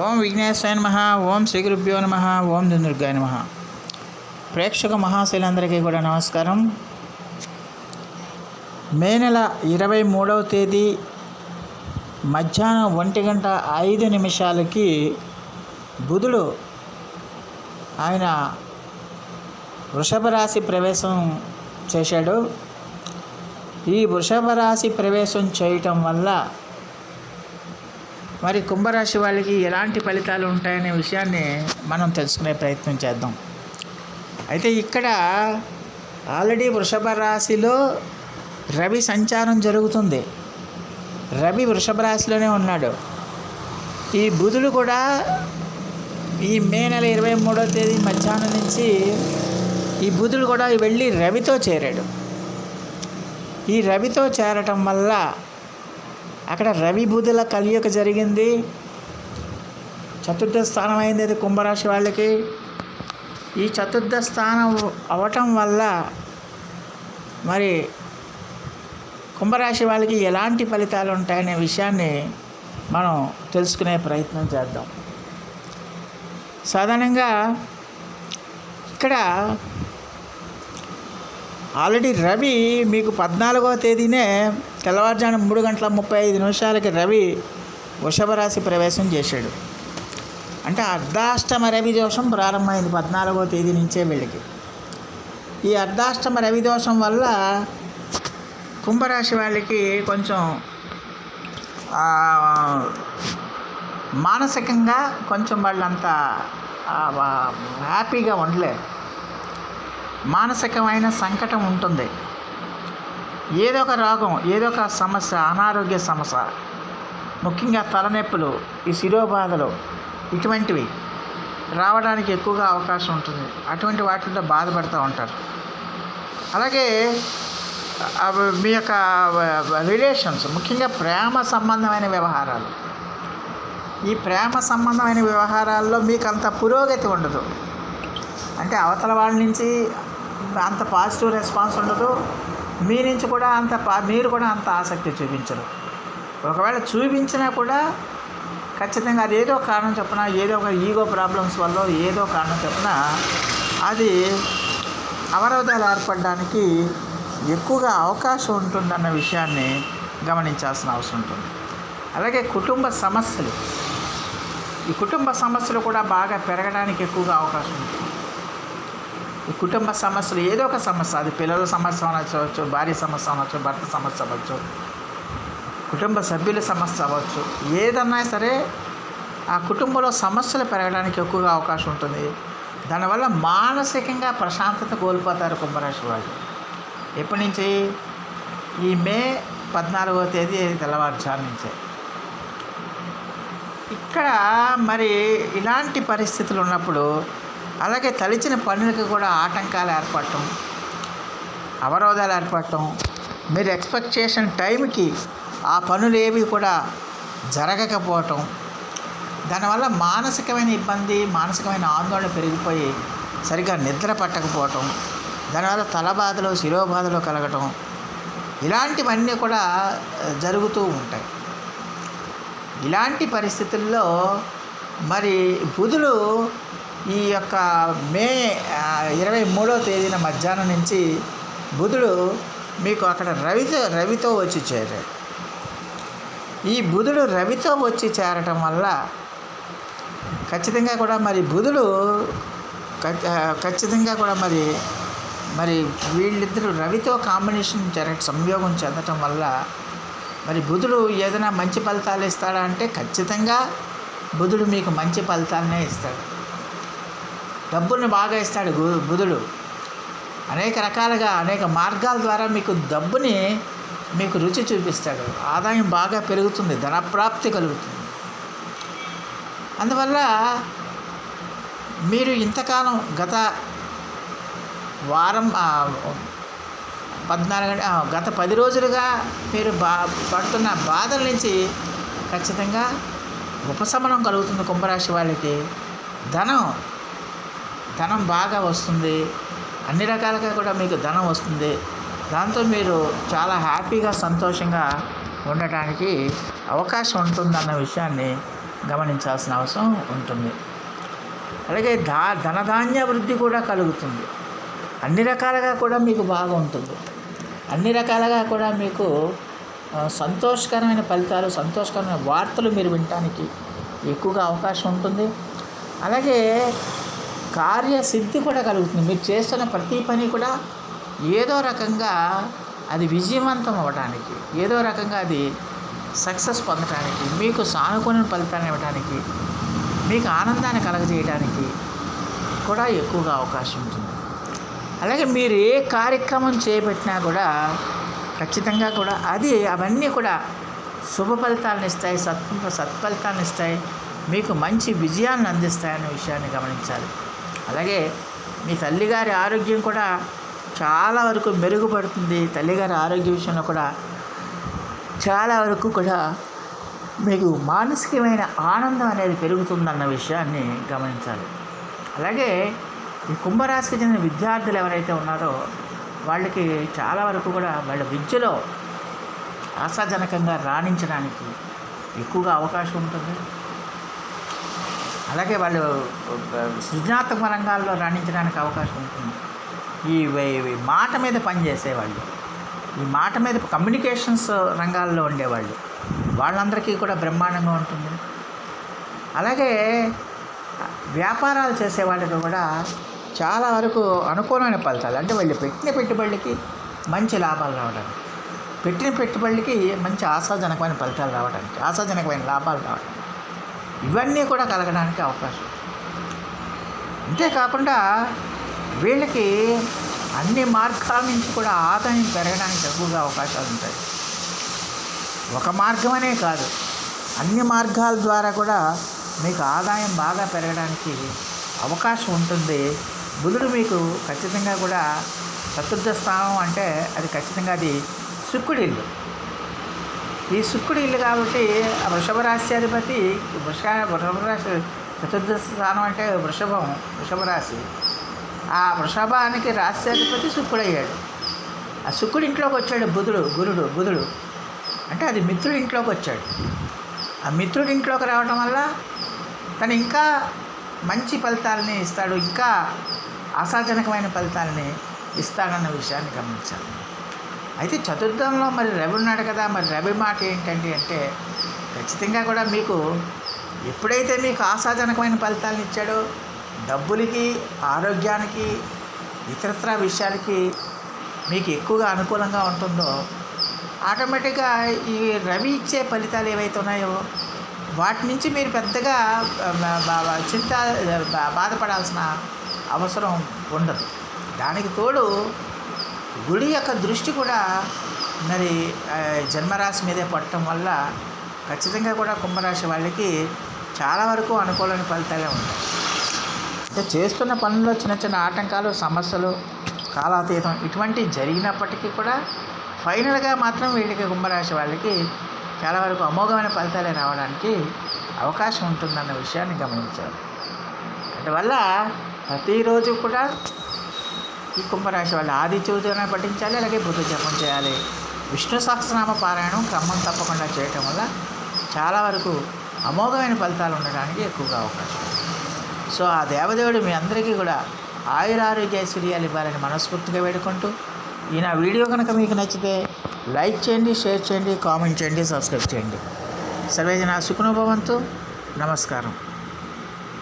ఓం విఘ్నేశాయ నమ ఓం శ్రీ గురుభ్యో నమ ఓం దుర్గాయ నమ. ప్రేక్షక మహాశైలందరికీ కూడా నమస్కారం. మే నెల ఇరవై మూడవ తేదీ మధ్యాహ్నం ఒంటి గంట ఐదు నిమిషాలకి బుధుడు ఆయన వృషభ రాశి ప్రవేశం చేశాడు. ఈ వృషభ రాశి ప్రవేశం చేయటం వల్ల మరి కుంభరాశి వాళ్ళకి ఎలాంటి ఫలితాలు ఉంటాయనే విషయాన్ని మనం తెలుసుకునే ప్రయత్నం చేద్దాం. అయితే ఇక్కడ ఆల్రెడీ వృషభ రాశిలో రవి సంచారం జరుగుతుంది. రవి వృషభ రాశిలోనే ఉన్నాడు. ఈ బుధుడు కూడా ఈ మే నెల ఇరవై మూడో తేదీ మధ్యాహ్నం నుంచి ఈ బుధుడు కూడా వెళ్ళి రవితో చేరాడు. ఈ రవితో చేరటం వల్ల అక్కడ రవి బుధుల కలియక జరిగింది. చతుర్థ స్థానం అయింది అది కుంభరాశి వాళ్ళకి. ఈ చతుర్థ స్థానం అవటం వల్ల మరి కుంభరాశి వాళ్ళకి ఎలాంటి ఫలితాలు ఉంటాయనే విషయాన్ని మనం తెలుసుకునే ప్రయత్నం చేద్దాం. సాధారణంగా ఇక్కడ ఆల్రెడీ రవి మీకు పద్నాలుగవ తేదీనే తెల్లవారుజాము మూడు గంటల ముప్పై ఐదు నిమిషాలకి రవి వృషభరాశి ప్రవేశం చేశాడు. అంటే అర్ధాష్టమ రవి దోషం ప్రారంభమైంది పద్నాలుగవ తేదీ నుంచే వీళ్ళకి. ఈ అర్ధాష్టమ రవి దోషం వల్ల కుంభరాశి వాళ్ళకి కొంచెం మానసికంగా కొంచెం వాళ్ళంతా హ్యాపీగా ఉండలేరు మానసికమైన సంకటం ఉంటుంది. ఏదో ఒక రోగం ఏదో ఒక సమస్య అనారోగ్య సమస్య ముఖ్యంగా తలనొప్పులు ఈ శిరోబాధలు ఇటువంటివి రావడానికి ఎక్కువగా అవకాశం ఉంటుంది. అటువంటి వాటితో బాధపడుతూ ఉంటారు. అలాగే అవి మీ యొక్క రిలేషన్స్ ముఖ్యంగా ప్రేమ సంబంధమైన వ్యవహారాలు. ఈ ప్రేమ సంబంధమైన వ్యవహారాల్లో మీకు అంత పురోగతి ఉండదు. అంటే అవతల వాళ్ళ నుంచి అంత పాజిటివ్ రెస్పాన్స్ ఉండదు. మీ నుంచి కూడా అంత పా- మీరు కూడా అంత ఆసక్తి చూపించరు. ఒకవేళ చూపించినా కూడా ఖచ్చితంగా అది ఏదో కారణం చెప్పిన ఏదో ఒక ఈగో ప్రాబ్లమ్స్ వల్ల ఏదో కారణం చెప్పిన అది అవరోధాలు ఏర్పడడానికి ఎక్కువగా అవకాశం ఉంటుందన్న విషయాన్ని గమనించాల్సిన అవసరం ఉంటుంది. అలాగే కుటుంబ సమస్యలు. ఈ కుటుంబ సమస్యలు కూడా బాగా పెరగడానికి ఎక్కువగా అవకాశం ఉంటుంది. కుటుంబ సమస్యలు ఏదో ఒక సమస్య అది పిల్లల సమస్య అనొచ్చు భార్య సమస్య అనొచ్చు భర్త సమస్య అవ్వచ్చు కుటుంబ సభ్యుల సమస్య అవ్వచ్చు ఏదన్నా సరే ఆ కుటుంబంలో సమస్యలు పెరగడానికి ఎక్కువగా అవకాశం ఉంటుంది. దానివల్ల మానసికంగా ప్రశాంతత కోల్పోతారు కుంభరాశి వాళ్ళు. ఎప్పటి నుంచి? ఈ మే పద్నాలుగవ తేదీ తెల్లవారుజాము నుంచే. ఇక్కడ మరి ఇలాంటి పరిస్థితులు ఉన్నప్పుడు అలాగే తలిచిన పనులకు కూడా ఆటంకాలు ఏర్పడటం అవరోధాలు ఏర్పడటం మీరు ఎక్స్పెక్ట్ చేసిన టైంకి ఆ పనులు ఏవి కూడా జరగకపోవటం దానివల్ల మానసికమైన ఇబ్బంది మానసికమైన ఆందోళన పెరిగిపోయి సరిగ్గా నిద్ర పట్టకపోవటం దానివల్ల తలబాధలు శిరోబాధలు కలగటం ఇలాంటివన్నీ కూడా జరుగుతూ ఉంటాయి. ఇలాంటి పరిస్థితుల్లో మరి బుధుడు ఈ యొక్క మే ఇరవై మూడో తేదీన మధ్యాహ్నం నుంచి బుధుడు మీకు అక్కడ రవితో రవితో వచ్చి చేరాడు. ఈ బుధుడు రవితో వచ్చి చేరటం వల్ల ఖచ్చితంగా కూడా మరి బుధుడు ఖచ్చితంగా కూడా మరి మరి వీళ్ళిద్దరూ రవితో కాంబినేషన్ జరగ సంయోగం చెందటం వల్ల మరి బుధుడు ఏదైనా మంచి ఫలితాలు ఇస్తాడా అంటే ఖచ్చితంగా బుధుడు మీకు మంచి ఫలితాలనే ఇస్తాడు. డబ్బుల్ని బాగా ఇస్తాడు గు- బుధుడు. అనేక రకాలుగా అనేక మార్గాల ద్వారా మీకు డబ్బుని మీకు రుచి చూపిస్తాడు. ఆదాయం బాగా పెరుగుతుంది ధనప్రాప్తి కలుగుతుంది. అందువల్ల మీరు ఇంతకాలం గత వారం పద్నాలుగు గంట- గత పది రోజులుగా మీరు బా పడుతున్న బాధల నుంచి ఖచ్చితంగా ఉపశమనం కలుగుతుంది కుంభరాశి వాళ్ళకి. ధనం ధనం బాగా వస్తుంది. అన్ని రకాలుగా కూడా మీకు ధనం వస్తుంది. దాంతో మీరు చాలా హ్యాపీగా సంతోషంగా ఉండటానికి అవకాశం ఉంటుందన్న విషయాన్ని గమనించాల్సిన అవసరం ఉంటుంది. అలాగే దా ధనధాన్య వృద్ధి కూడా కలుగుతుంది. అన్ని రకాలుగా కూడా మీకు బాగా ఉంటుంది. అన్ని రకాలుగా కూడా మీకు సంతోషకరమైన ఫలితాలు సంతోషకరమైన వార్తలు మీరు వినటానికి ఎక్కువగా అవకాశం ఉంటుంది. అలాగే కార్యసిద్ధి కూడా కలుగుతుంది. మీరు చేస్తున్న ప్రతి పని కూడా ఏదో రకంగా అది విజయవంతం అవ్వడానికి ఏదో రకంగా అది సక్సెస్ పొందడానికి మీకు సానుకూల ఫలితాన్ని ఇవ్వడానికి మీకు ఆనందాన్ని కలగజేయడానికి కూడా ఎక్కువగా అవకాశం ఉంటుంది. అలాగే మీరు ఏ కార్యక్రమం చేపట్టినా కూడా ఖచ్చితంగా కూడా అది అవన్నీ కూడా శుభ ఫలితాలను ఇస్తాయి సత్ సత్ఫలితాలను ఇస్తాయి మీకు మంచి విజయాన్ని అందిస్తాయనే విషయాన్ని గమనించాలి. అలాగే మీ తల్లిగారి ఆరోగ్యం కూడా చాలా వరకు మెరుగుపడుతుంది. తల్లిగారి ఆరోగ్య విషయంలో కూడా చాలా వరకు కూడా మీకు మానసికమైన ఆనందం అనేది పెరుగుతుందన్న విషయాన్ని గమనించాలి. అలాగే ఈ కుంభరాశికి చెందిన విద్యార్థులు ఎవరైతే ఉన్నారో వాళ్ళకి చాలా వరకు కూడా వాళ్ళ విద్యలో ఆశాజనకంగా రాణించడానికి ఎక్కువగా అవకాశం ఉంటుంది. అలాగే వాళ్ళు సృజనాత్మక రంగాల్లో రాణించడానికి అవకాశం ఉంటుంది. ఈ మాట మీద పనిచేసేవాళ్ళు ఈ మాట మీద కమ్యూనికేషన్స్ రంగాల్లో ఉండేవాళ్ళు. వాళ్ళందరికీ కూడా బ్రహ్మాండంగా ఉంటుంది. అలాగే వ్యాపారాలు చేసే వాళ్ళకి కూడా చాలా వరకు అనుకూలమైన ఫలితాలు. అంటే వాళ్ళు పెట్టిన పెట్టుబడికి మంచి లాభాలు రావడానికి పెట్టిన పెట్టుబడికి మంచి ఆశాజనకమైన ఫలితాలు రావడానికి ఆశాజనకమైన లాభాలు రావడానికి. ఇవన్నీ కూడా కలగడానికి అవకాశం. అంతేకాకుండా వీళ్ళకి అన్ని మార్గాల నుంచి కూడా ఆదాయం పెరగడానికి ఎక్కువగా అవకాశాలు ఉంటాయి. ఒక మార్గం అనే కాదు అన్ని మార్గాల ద్వారా కూడా మీకు ఆదాయం బాగా పెరగడానికి అవకాశం ఉంటుంది. బుధుడు మీకు ఖచ్చితంగా కూడా చతుర్థ స్థానం అంటే అది ఖచ్చితంగా అది శుక్రుడిల్లు ఈ శుక్రుడు ఇల్లు కాబట్టి ఆ వృషభ రాశ్యాధిపతి వృష వృషభ రాశి చతుర్థ స్థానం అంటే వృషభం వృషభ రాశి. ఆ వృషభానికి రాశ్యాధిపతి శుక్రుడయ్యాడు. ఆ శుక్రుడి ఇంట్లోకి వచ్చాడు బుధుడు గురుడు బుధుడు. అంటే అది మిత్రుడి ఇంట్లోకి వచ్చాడు. ఆ మిత్రుడి ఇంట్లోకి రావడం వల్ల తను ఇంకా మంచి ఫలితాలని ఇస్తాడు ఇంకా ఆశాజనకమైన ఫలితాలని ఇస్తాడన్న విషయాన్ని గమనించాలి. అయితే చతుర్థంలో మరి రవి ఉన్నాడు కదా మరి రవి మాట ఏంటండి అంటే ఖచ్చితంగా కూడా మీకు ఎప్పుడైతే మీకు ఆశాజనకమైన ఫలితాలను ఇచ్చాడో డబ్బులకి ఆరోగ్యానికి ఇతరత్ర విషయాలకి మీకు ఎక్కువగా అనుకూలంగా ఉంటుందో ఆటోమేటిక్గా ఈ రవి ఇచ్చే ఫలితాలు ఏవైతే ఉన్నాయో వాటి నుంచి మీరు పెద్దగా బా- చింత బాధపడాల్సిన అవసరం ఉండదు. దానికి తోడు గుడి యొక్క దృష్టి కూడా మరి జన్మరాశి మీదే పడటం వల్ల ఖచ్చితంగా కూడా కుంభరాశి వాళ్ళకి చాలా వరకు అనుకూలమైన ఫలితాలే ఉంటాయి. అంటే చేస్తున్న పనుల్లో చిన్న చిన్న ఆటంకాలు సమస్యలు కాలాతీతం ఇటువంటివి జరిగినప్పటికీ కూడా ఫైనల్గా మాత్రం వీళ్ళకి కుంభరాశి వాళ్ళకి చాలా వరకు అమోఘమైన ఫలితాలే రావడానికి అవకాశం ఉంటుందన్న విషయాన్ని గమనించారు అందువల్ల ప్రతిరోజు కూడా ఈ కుంభరాశి వాళ్ళు ఆది చూజన పఠించాలి అలాగే బుద్ధ జపం చేయాలి. విష్ణు సహస్రనామ పారాయణం క్రమం తప్పకుండా చేయటం వల్ల చాలా వరకు అమోఘమైన ఫలితాలు ఉండడానికి ఎక్కువగా అవకాశం సో ఆ దేవదేవుడు మీ అందరికీ కూడా ఆయురారోగ్య ఐశ్వర్యాలు ఇవ్వాలని మనస్ఫూర్తిగా వేడుకుంటూ ఈ నా వీడియో కనుక మీకు నచ్చితే లైక్ చేయండి షేర్ చేయండి కామెంట్ చేయండి సబ్స్క్రైబ్ చేయండి. సర్వేజన సుఖనుభవంతు. నమస్కారం.